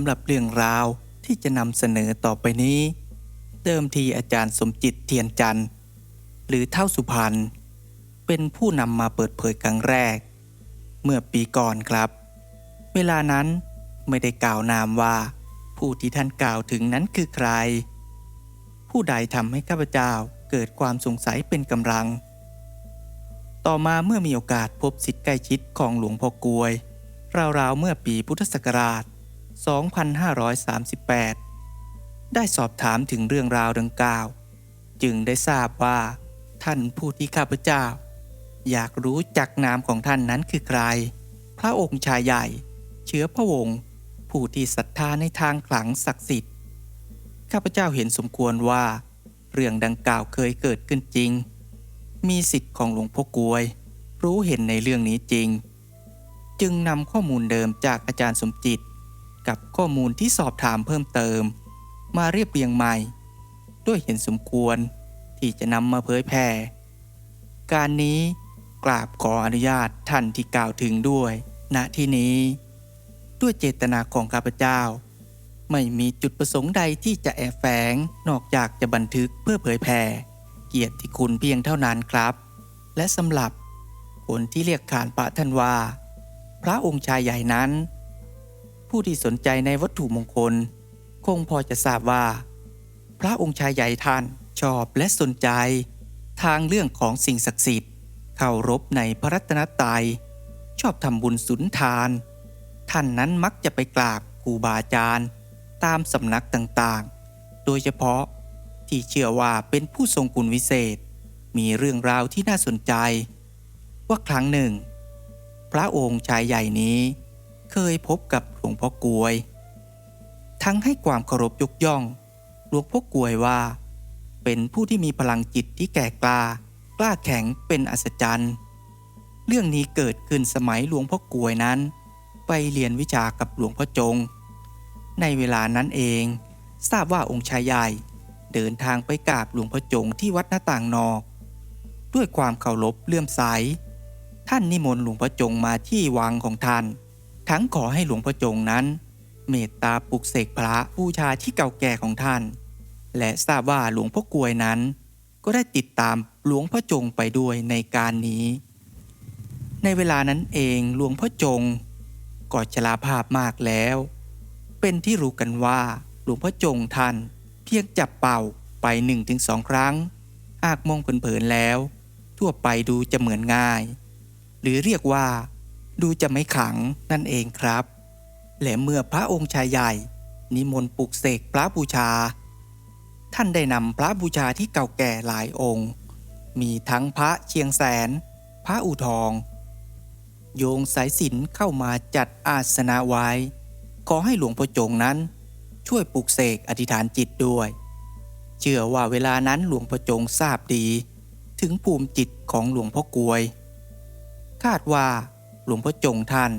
ำหรับเรื่องราวที่จะนำเสนอต่อไปนี้ เดิมทีอาจารย์สมจิตเทียนจันทร์ หรือเท่าสุพรรณเป็นผู้นำมาเปิดเผยครั้งแรก เมื่อปีก่อนครับ เวลานั้นไม่ได้กล่าวนามว่า ผู้ที่ท่านกล่าวถึงนั้นคือใคร ผู้ใดทำให้ข้าพเจ้าเกิดความสงสัยเป็นกำลัง ต่อมาเมื่อมีโอกาสพบสิทธิ์ใกล้ชิดของหลวงพ่อกวยราวๆเมื่อปีพุทธศักราช 2538 ได้สอบถามถึงเรื่องราวดังกล่าว จึงได้ทราบว่า ท่านผู้ที่ข้าพเจ้า อยากรู้จักนามของท่านนั้นคือใคร พระองค์ชายใหญ่ เชื้อพระวงศ์ผู้ที่ศรัทธาในทางขลังศักดิ์สิทธิ์ ข้าพเจ้าเห็นสมควรว่า เรื่องดังกล่าวเคยเกิดขึ้นจริง มีสิทธิ์ของหลวงพ่อกวย รู้เห็นในเรื่องนี้จริง จึงนำข้อมูลเดิมจากอาจารย์สมจิต กับข้อมูลที่สอบถามเพิ่มเติม มาเรียบเรียงใหม่ ด้วยเห็นสมควรที่จะนำมาเผยแพร่ การนี้กราบขออนุญาตท่านที่กล่าวถึงด้วย ณที่นี้ ด้วยเจตนาของข้าพเจ้า ไม่มีจุดประสงค์ใดที่จะแอบแฝงนอกจากจะบันทึกเพื่อเผยแผ่เกียรติคุณเพียงเท่านั้นครับ และสำหรับคนที่เรียกขานพระท่านว่า พระองค์ชายใหญ่นั้น ผู้ที่สนใจในวัตถุมงคล คงพอจะทราบว่า พระองค์ชายใหญ่ท่านชอบและสนใจ ทางเรื่องของสิ่งศักดิ์สิทธิ์เคารพในพระรัตนตรัยชอบทำบุญสุนทาน ท่านนั้นมักจะไปกราบครูบาอาจารย์ตามสำนักต่างๆ โดยเฉพาะที่เชื่อว่าเป็นผู้ทรงคุณวิเศษ มีเรื่องราวที่น่าสนใจ ว่าครั้งหนึ่ง พระองค์ชายใหญ่นี้ เคยพบกับหลวงพ่อกลวย ทั้งให้ความเคารพยกย่อง หลวงพ่อกลวยว่า เป็นผู้ที่มีพลังจิตที่แก่กล้ากล้าแข็งเป็นอัศจรรย์ เรื่องนี้เกิดขึ้นสมัยหลวงพ่อกลวยนั้น ไปเรียนวิชากับหลวงพ่อจง ในเวลานั้นเอง ทราบว่าองค์ชายใหญ่เดินทางไปกราบหลวงพ่อจงที่วัดหน้าต่างนอก ด้วยความเคารพเลื่อมใส ท่านนิมนต์หลวงพ่อจงมาที่วังของท่าน ทั้งขอให้หลวงพ่อจงนั้น เมตตาปลุกเสกพระบูชาที่เก่าแก่ของท่าน และทราบว่าหลวงพ่อกวยนั้น ก็ได้ติดตามหลวงพ่อจงไปด้วยในการนี้ ในเวลานั้นเองหลวงพ่อจงก็ชราภาพมากแล้ว เป็นที่รู้กันว่าหลวงพ่อจงท่านเพียงจับเป่าไป1นถึงสองครั้งอากมองเผินๆแล้ว ทั่วไปดูจะเหมือนง่าย หรือเรียกว่า ดูจะไม่ขังนั่นเองครับ และเมื่อพระองค์ชายใหญ่ นิมนต์ปลุกเสกพระบูชา ท่านได้นำพระบูชาที่เก่าแก่หลายองค์ มีทั้งพระเชียงแสน พระอุทอง โยงสายสินเข้ามาจัดอาสนะไว้ ขอให้หลวงพ่อจงนั้นช่วยปลุกเสกอธิษฐานจิตด้วย เชื่อว่าเวลานั้นหลวงพ่อจงทราบดี ถึงภูมิจิตของหลวงพ่อกวย คาดว่า หลวงพ่อจงท่าน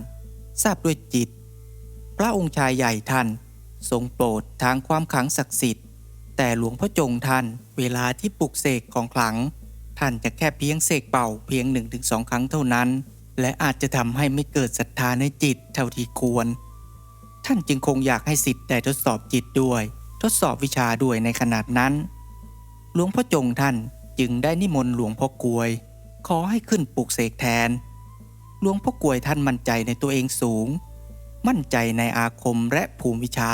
ทราบด้วยจิต พระองค์ชายใหญ่ท่าน ทรงโปรดทางความขลังศักดิ์สิทธิ์ แต่หลวงพ่อจงท่าน เวลาที่ปลุกเสกของขลัง ท่านจะแค่เพียงเสกเป่าเพียง1นถึงสครั้งเท่านั้น และอาจจะทำให้ไม่เกิดศรัทธาในจิตเท่าที่ควร ท่านจึงคงอยากให้สิทธิ์ได้ทดสอบจิตด้วย ทดสอบวิชาด้วยในขนาดนั้น หลวงพ่อจงท่านจึงได้นิมนต์หลวงพ่อกวย ขอให้ขึ้นปลุกเสกแทน หลวงพ่อกลวยท่านมั่นใจในตัวเองสูง มั่นใจในอาคมและภูมิวิชา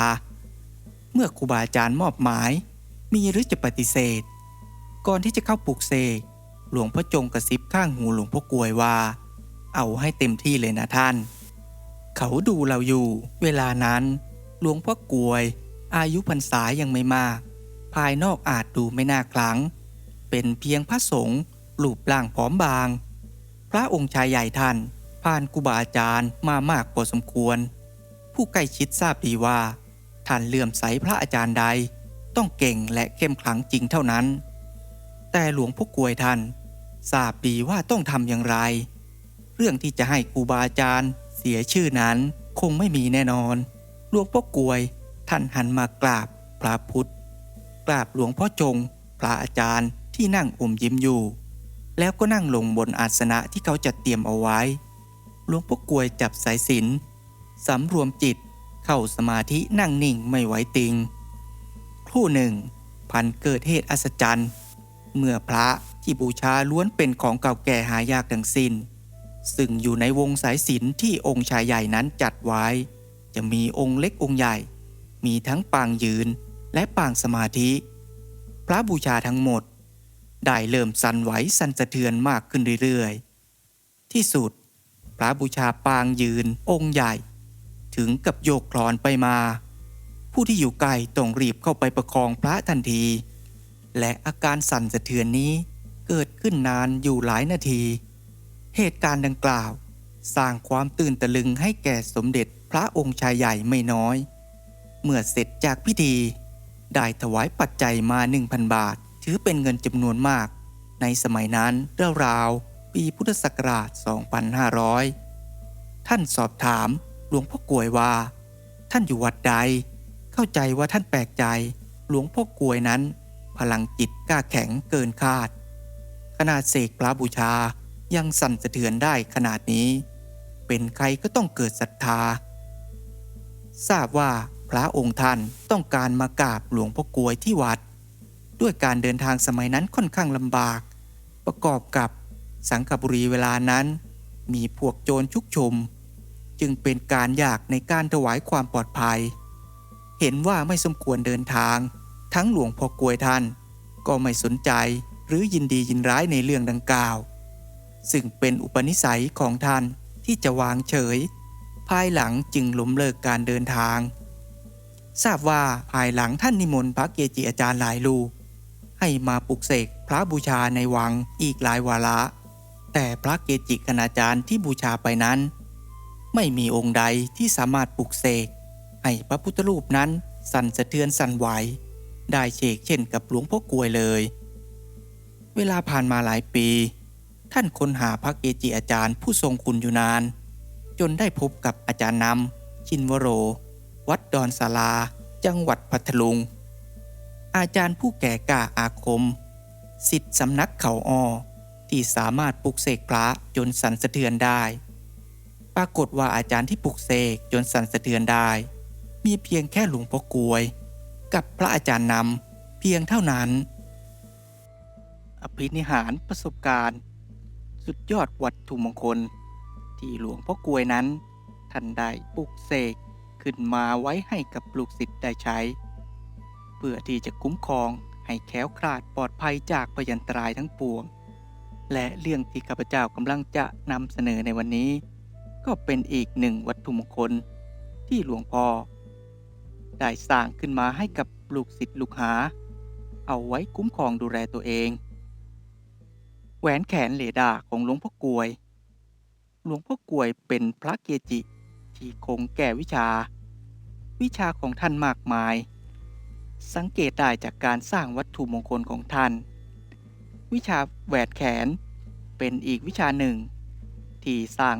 เมื่อครูบาอาจารย์มอบหมาย มีหรือจะปฏิเสธ ก่อนที่จะเข้าปลุกเสกหลวงพ่อจงกระซิบข้างหูหลวงพ่อกลวยว่า เอาให้เต็มที่เลยนะท่าน เขาดูเราอยู่ เวลานั้น หลวงพ่อกลวย อายุพรรษายังไม่มาก ภายนอกอาจดูไม่น่าคลัง เป็นเพียงพระสงฆ์รูปร่างผอมบาง ระองค์ชายใหญ่ท่าน ผ่านครูบาอาจารย์มามากพอสมควร ผู้ใกล้ชิดทราบดีว่า ท่านเลื่อมใสพระอาจารย์ใด ต้องเก่งและเข้มขลังจริงเท่านั้น แต่หลวงพ่อกลวยท่าน ทราบดีว่าต้องทำอย่างไร เรื่องที่จะให้ครูบาอาจารย์ เสียชื่อนั้นคงไม่มีแน่นอน หลวงพ่อกลวยท่านหันมากราบพระพุทธ กราบหลวงพ่อจง พระอาจารย์ที่นั่งอมยิ้มอยู่ แล้วก็นั่งลงบนอาสนะที่เขาจัดเตรียมเอาไว้ หลวงพ่อกวยจับสายสินสำรวมจิตเข้าสมาธินั่งนิ่งไม่ไหวติง ครู่หนึ่ง พันเกิดเหตุอัศจรรย์ เมื่อพระที่บูชาล้วนเป็นของเก่าแก่หายากทั้งสิ้น ซึ่งอยู่ในวงสายสินที่องค์ชายใหญ่นั้นจัดไว้ จะมีองค์เล็กองค์ใหญ่ มีทั้งปางยืนและปางสมาธิ พระบูชาทั้งหมด ได้เริ่มสั่นไหวสั่นสะเทือนมากขึ้นเรื่อยๆ ที่สุด พระบูชาปางยืนองค์ใหญ่ ถึงกับโยกคลอนไปมา ผู้ที่อยู่ไกล้ต้องรีบเข้าไปประคองพระทันที และอาการสั่นสะเทือนนี้เกิดขึ้นนานอยู่หลายนาที เหตุการณ์ดังกล่าว สร้างความตื่นตะลึงให้แก่สมเด็จพระองค์ชายใหญ่ไม่น้อย เมื่อเสร็จจากพิธี ได้ถวายปัจจัยมา 1,000 บาท ถือเป็นเงินจำนวนมาก ในสมัยนั้นราวๆปีพุทธศักราช 2500 ท่านสอบถามหลวงพ่อกลวยว่า ท่านอยู่วัดใด เข้าใจว่าท่านแปลกใจ หลวงพ่อกลวยนั้น พลังจิตกล้าแข็งเกินคาด ขนาดเสกพระบูชายังสั่นสะเทือนได้ขนาดนี้ เป็นใครก็ต้องเกิดศรัทธา ทราบว่าพระองค์ท่านต้องการมากราบหลวงพ่อกลวยที่วัด ด้วยการเดินทางสมัยนั้นค่อนข้างลำบาก ประกอบกับสังขบุรีเวลานั้น มีพวกโจรชุกชุม จึงเป็นการยากในการถวายความปลอดภัย เห็นว่าไม่สมควรเดินทาง ทั้งหลวงพ่อกวยท่าน ก็ไม่สนใจหรือยินดียินร้ายในเรื่องดังกล่าว ซึ่งเป็นอุปนิสัยของท่านที่จะวางเฉย ภายหลังจึงล้มเลิกการเดินทาง ทราบว่าภายหลังท่านนิมนต์พระเกจิอาจารย์หลายลูก ให้มาปลุกเสกพระบูชาในวังอีกหลายวาระ แต่พระเกจิคณาจารย์ที่บูชาไปนั้น ไม่มีองค์ใดที่สามารถปลุกเสกให้พระพุทธรูปนั้นสั่นสะเทือนสั่นไหวได้เชกเช่นกับหลวงพ่อกลวยเลย เวลาผ่านมาหลายปี ท่านค้นหาพระเกจิอาจารย์ผู้ทรงคุณอยู่นาน จนได้พบกับอาจารย์นำชินวโร วัดดอนศาลา จังหวัดพัทลุง อาจารย์ผู้แก่กล้าอาคม สิทธิสำนักเขาออที่สามารถปลุกเสกพระจนสั่นสะเทือนได้ ปรากฏว่าอาจารย์ที่ปลุกเสกจนสั่นสะเทือนได้ มีเพียงแค่หลวงพ่อกวย กับพระอาจารย์นำเพียงเท่านั้น อภินิหารประสบการณ์ สุดยอดวัตถุมงคล ที่หลวงพ่อกวยนั้น ท่านได้ปลุกเสกขึ้นมาไว้ให้กับลูกศิษย์ได้ใช้ พื่อที่จะคุ้มครองให้แคล้วคลาดปลอดภัยจากพยันตรายทั้งปวง และเรื่องที่ข้าพเจ้ากำลังจะนำเสนอในวันนี้ ก็เป็นอีกหนึ่งวัตถุมงคล ที่หลวงพ่อได้สร้างขึ้นมาให้กับลูกศิษย์ลูกหา เอาไว้คุ้มครองดูแลตัวเอง แหวนแขนเลดาของหลวงพ่อกวย หลวงพ่อกวยเป็นพระเกจิที่คงแก่วิชา วิชาของท่านมากมาย สังเกตได้จากการสร้างวัตถุมงคลของท่าน วิชาแหวนแขน เป็นอีกวิชาหนึ่ง ที่สร้าง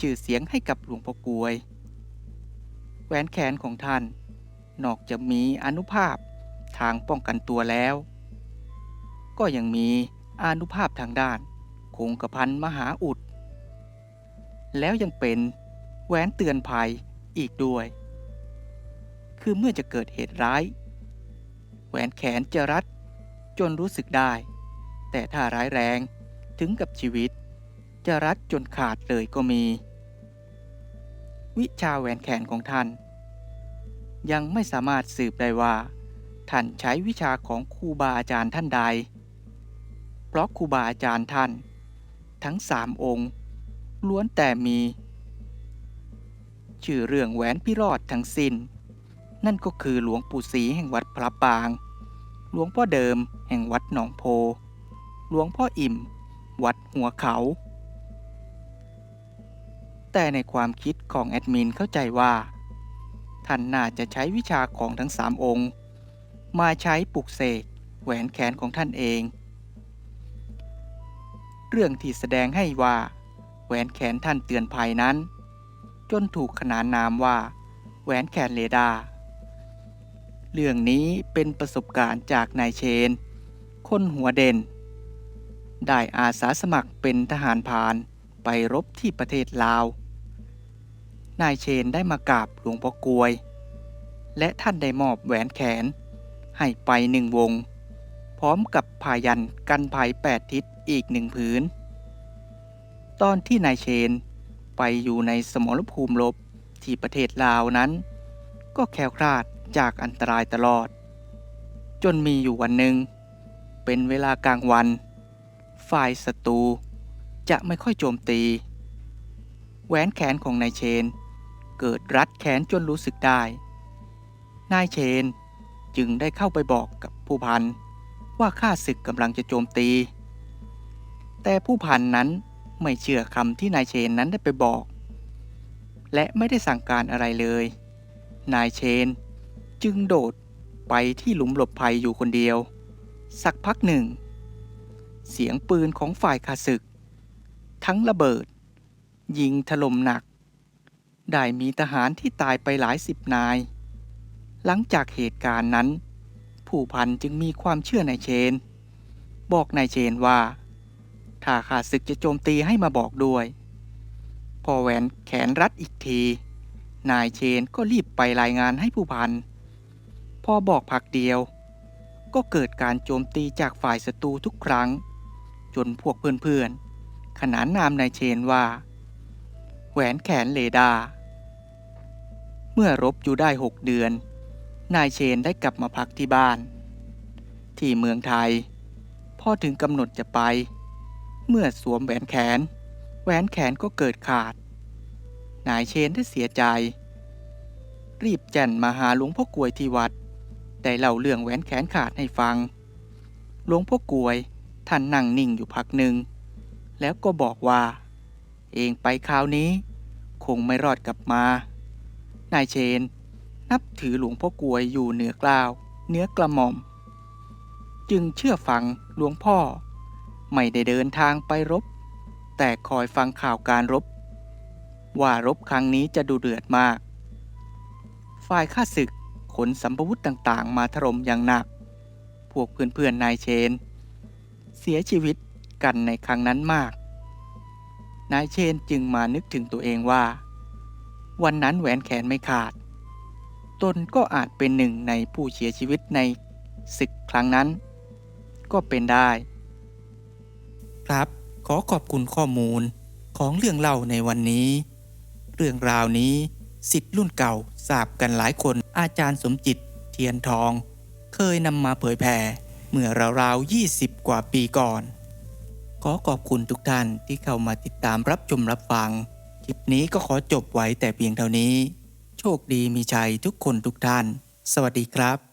ชื่อเสียงให้กับหลวงพ่อกวย แหวนแขนของท่าน นอกจากมีอนุภาพทางป้องกันตัวแล้ว ก็ยังมีอนุภาพทางด้านคงกระพันมหาอุด แล้วยังเป็นแหวนเตือนภัยอีกด้วย คือเมื่อจะเกิดเหตุร้าย แหวนแขนจะรัด จนรู้สึกได้ แต่ถ้าร้ายแรงถึงกับชีวิต จะรัดจนขาดเลยก็มี วิชาแหวนแขนของท่าน ยังไม่สามารถสืบได้ว่า ท่านใช้วิชาของครูบาอาจารย์ท่านใด เพราะครูบาอาจารย์ท่าน ทั้งสามองค์ ล้วนแต่มี ชื่อเรื่องแหวนพิรอดทั้งสิน้น นั่นก็คือหลวงปู่ศรีแห่งวัดพระปาง หลวงพ่อเดิมแห่งวัดหนองโพ หลวงพ่ออิ่ม วัดหัวเขา แต่ในความคิดของแอดมินเข้าใจว่า ท่านน่าจะใช้วิชาของทั้งสามองค์ มาใช้ปลุกเสกแหวนแขนของท่านเอง เรื่องที่แสดงให้ว่าแหวนแขนท่านเตือนภัยนั้น จนถูกขนานนามว่า แหวนแขนเรดา เรื่องนี้เป็นประสบการณ์จากนายเชน คนหัวเด่น ได้อาสาสมัครเป็นทหารพรานไปรบที่ประเทศลาว นายเชนได้มากราบหลวงพ่อกวย และท่านได้มอบแหวนแขน ให้ไปหนึ่งวง พร้อมกับพายันกันภัยแปดทิศอีกหนึ่งผืน ตอนที่นายเชนไปอยู่ในสมรภูมิรบที่ประเทศลาวนั้น ก็แคล้วคลาด จากอันตรายตลอด จนมีอยู่วันหนึ่ง เป็นเวลากลางวัน ฝ่ายศัตรูจะไม่ค่อยโจมตี แหวนแขนของนายเชน เกิดรัดแขนจนรู้สึกได้ นายเชนจึงได้เข้าไปบอกกับผู้พันว่าข้าศึกกำลังจะโจมตี แต่ผู้พันนั้นไม่เชื่อคำที่นายเชนนั้นได้ไปบอก และไม่ได้สั่งการอะไรเลย นายเชน จึงโดดไปที่หลุมหลบภัยอยู่คนเดียว สักพักหนึ่ง เสียงปืนของฝ่ายข้าศึก ทั้งระเบิด ยิงถล่มหนัก ได้มีทหารที่ตายไปหลายสิบนาย หลังจากเหตุการณ์นั้น ผู้พันจึงมีความเชื่อในเชน บอกนายเชนว่า ถ้าข้าศึกจะโจมตีให้มาบอกด้วย พอแหวนแขนรัดอีกที นายเชนก็รีบไปรายงานให้ผู้พัน พอบอกพักเดียว ก็เกิดการโจมตีจากฝ่ายศัตรูทุกครั้ง จนพวกเพื่อนๆ ขนานนามนายเชนว่า แหวนแขนเลดา เมื่อรบอยู่ได้หกเดือน นายเชนได้กลับมาพักที่บ้าน ที่เมืองไทย พอถึงกำหนดจะไป เมื่อสวมแหวนแขน แหวนแขนก็เกิดขาด นายเชนได้เสียใจรีบแจ่นมาหาหลวงพ่อกวยที่วัด ได้เล่าเรื่องแหวนแขนขาดให้ฟัง หลวงพ่อกลวย ท่านนั่งนิ่งอยู่พักหนึ่ง แล้วก็บอกว่า เองไปคราวนี้ คงไม่รอดกลับมา นายเชน นับถือหลวงพ่อกลวยอยู่เหนือกล้าวเหนือกระหม่อม จึงเชื่อฟังหลวงพ่อ ไม่ได้เดินทางไปรบ แต่คอยฟังข่าวการรบ ว่ารบครั้งนี้จะดูเดือดมาก ฝ่ายข้าศึก ขนสัมภวุธต่างๆ มาถล่มอย่างหนัก พวกเพื่อนๆนายเชน เสียชีวิตกันในครั้งนั้นมาก นายเชนจึงมานึกถึงตัวเองว่า วันนั้นแหวนแขนไม่ขาด ตนก็อาจเป็นหนึ่งในผู้เสียชีวิตในศึกครั้งนั้น ก็เป็นได้ ครับขอขอบคุณข้อมูลของเรื่องเล่าในวันนี้ เรื่องราวนี้ สิทธิ์รุ่นเก่าทราบกันหลายคน อาจารย์สมจิต เทียนทอง เคยนำมาเผยแผ่เมื่อราวๆ20 กว่าปีก่อน ขอขอบคุณทุกท่านที่เข้ามาติดตามรับชมรับฟัง คลิปนี้ก็ขอจบไว้แต่เพียงเท่านี้ โชคดีมีชัยทุกคนทุกท่าน สวัสดีครับ